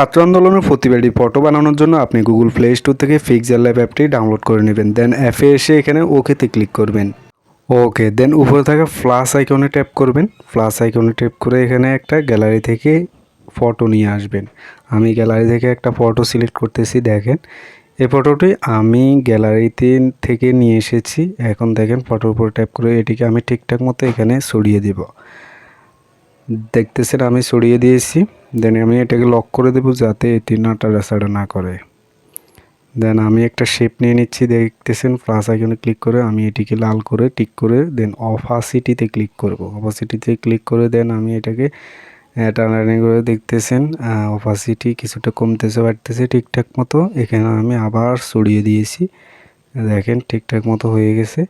ছাত্র আন্দোলনের প্রতিবাদী ফটো বানানোর জন্য আপনি গুগল প্লে স্টোর থেকে পিক্সেল ল্যাব অ্যাপটি ডাউনলোড করে নেবেন। দেন অ্যাপে এসে এখানে ওকেতে ক্লিক করবেন। ওকে দেন উপরে থাকা প্লাস আইকনে ট্যাপ করবেন। প্লাস আইকনে ট্যাপ করে এখানে একটা গ্যালারি থেকে ফটো নিয়ে আসবেন। আমি গ্যালারি থেকে একটা ফটো সিলেক্ট করতেছি, দেখেন। এই ফটোটি আমি গ্যালারিতে থেকে নিয়ে এসেছি। এখন দেখেন ফটোর উপর ট্যাপ করে এটিকে আমি ঠিকঠাক মতো এখানে সরিয়ে দেব। দেখতেছেন, আমি সরিয়ে দিয়েছি। দেন আমি এটাকে লক করে দেবো যাতে এটি নাটাড়াচাড়া না করে। দেন আমি একটা শেপ নিয়ে নিচ্ছি, দেখতেছেন প্লাস আইকনে ক্লিক করে আমি এটিকে লাল করে টিক করে দেন অফাসিটিতে ক্লিক করব। অফাসিটিতে ক্লিক করে দেন আমি এটাকে টানাটানি করে দেখতেছেন অফাসিটি কিছুটা কমতেছে, বাড়তেছে ঠিকঠাক মতো। এখানে আমি আবার সরিয়ে দিয়েছি। দেখেন, ঠিকঠাক মতো হয়ে গেছে।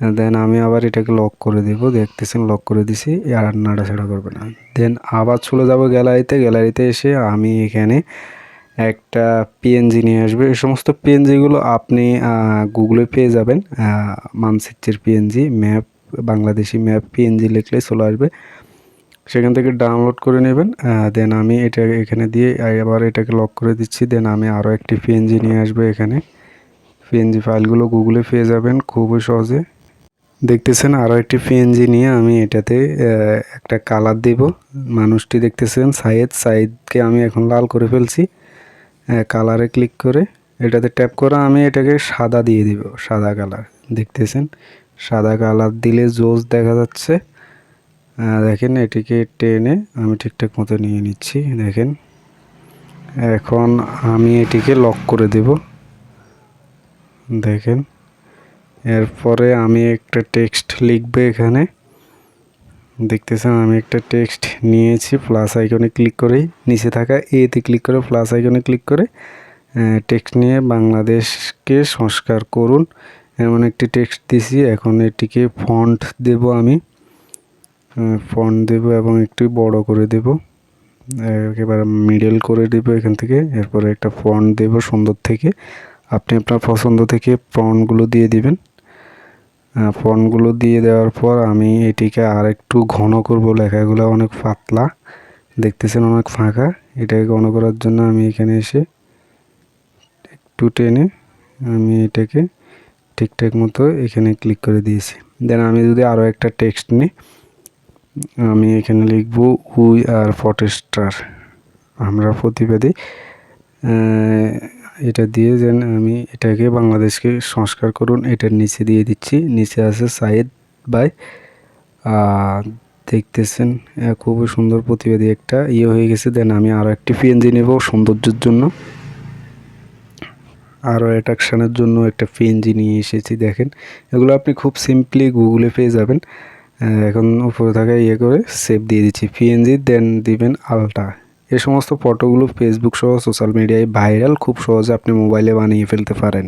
দেন আমি আবার এটাকে লক করে দেব। দেখতেছেন লক করে দিছি, আর নাড়াচাড়া করবে না। দেন আবার চলে যাব গ্যালারিতে গ্যালারিতে এসে আমি এখানে একটা পিএনজি নিয়ে আসবে। এই সমস্ত পিএনজিগুলো আপনি গুগলে পেয়ে যাবেন। মানচিত্রের PNG map Bangladeshi map PNG লিখলে চলে আসবে। সেখান থেকে ডাউনলোড করে নেবেন। দেন আমি এটা এখানে দিয়ে আবার এটাকে লক করে দিচ্ছি। দেন আমি আরও একটি পিএনজি নিয়ে আসব এখানে। পিএনজি ফাইলগুলো গুগলে পেয়ে যাবেন খুবই সহজে। দেখতেছেন আরও একটি পিএনজি নিয়ে আমি এটাতে একটা কালার দেব। মানুষটি দেখতেছেন সাইদ সাইদকে আমি এখন লাল করে ফেলছি কালারে ক্লিক করে। এটাতে ট্যাপ করে, আমি এটাকে সাদা দিয়ে দিব, সাদা কালার দেখতেছেন, সাদা কালার দিলে জোস দেখা যাচ্ছে। দেখেন, এটিকে টেনে আমি ঠিকঠাক মতো নিয়ে নিচ্ছি, দেখেন। এখন আমি এটিকে লক করে দেব, দেখেন। এরপরে আমি একটা টেক্সট লিখবে এখানে। দেখতেছেন, আমি একটা টেক্সট নিয়েছি প্লাস আইকনে ক্লিক করেই, নিচে থাকা এতে ক্লিক করে প্লাস আইকনে ক্লিক করে টেক্সট নিয়ে বাংলাদেশকে সংস্কার করুন। এমন একটি টেক্সট দিছি, এখন এটিকে ফন্ট দেব আমি। ফন্ট দেব এবং একটু বড় করে দেব। একেবারে মিডল করে দেব এখান থেকে, এরপরে একটা ফন্ট দেব সুন্দর থেকে। আপনি আপনার পছন্দ থেকে ফন্টগুলো দিয়ে দিবেন। ফন্টগুলো দিয়ে দেওয়ার পর আমি এটিকে আর একটু ঘন করব। লেখাগুলো অনেক পাতলা। দেখতেছেন অনেক ফাঁকা। এটাকে ঘন করার জন্য আমি এখানে এসে একটু টেনে আমি এটাকে ঠিকঠাক মতো এখানে ক্লিক করে দিয়েছি। দেন আমি যদি আরও একটা টেক্সট নিই, আমি এখানে লিখব উই আর ফটেস্টার আমরা প্রতিবাদী এটা দিয়ে যেন আমি এটাকে বাংলাদেশকে সংস্কার করুন, এটার নিচে দিয়ে দিচ্ছি। নিচে আছে সাইদ বাই দেখতেছেন খুবই সুন্দর প্রতিবাদী একটা। ইয়ে হয়ে গেছে, দেন আমি আরও একটি পিএনজি নেব সৌন্দর্যের জন্য। আরও অ্যাট্রাকশানের জন্য একটা পিএনজি নিয়ে এসেছি, দেখেন। এগুলো আপনি খুব সিম্পলি গুগলে পেয়ে যাবেন। এখন উপরে থাকা ইয়ে করে সেভ দিয়ে দিচ্ছি পিএনজি দেন দিবেন আলটা এই সমস্ত ফটোগুলো ফেসবুক সহ সোশ্যাল মিডিয়ায় ভাইরাল খুব সহজে আপনি মোবাইলে বানিয়ে ফেলতে পারেন।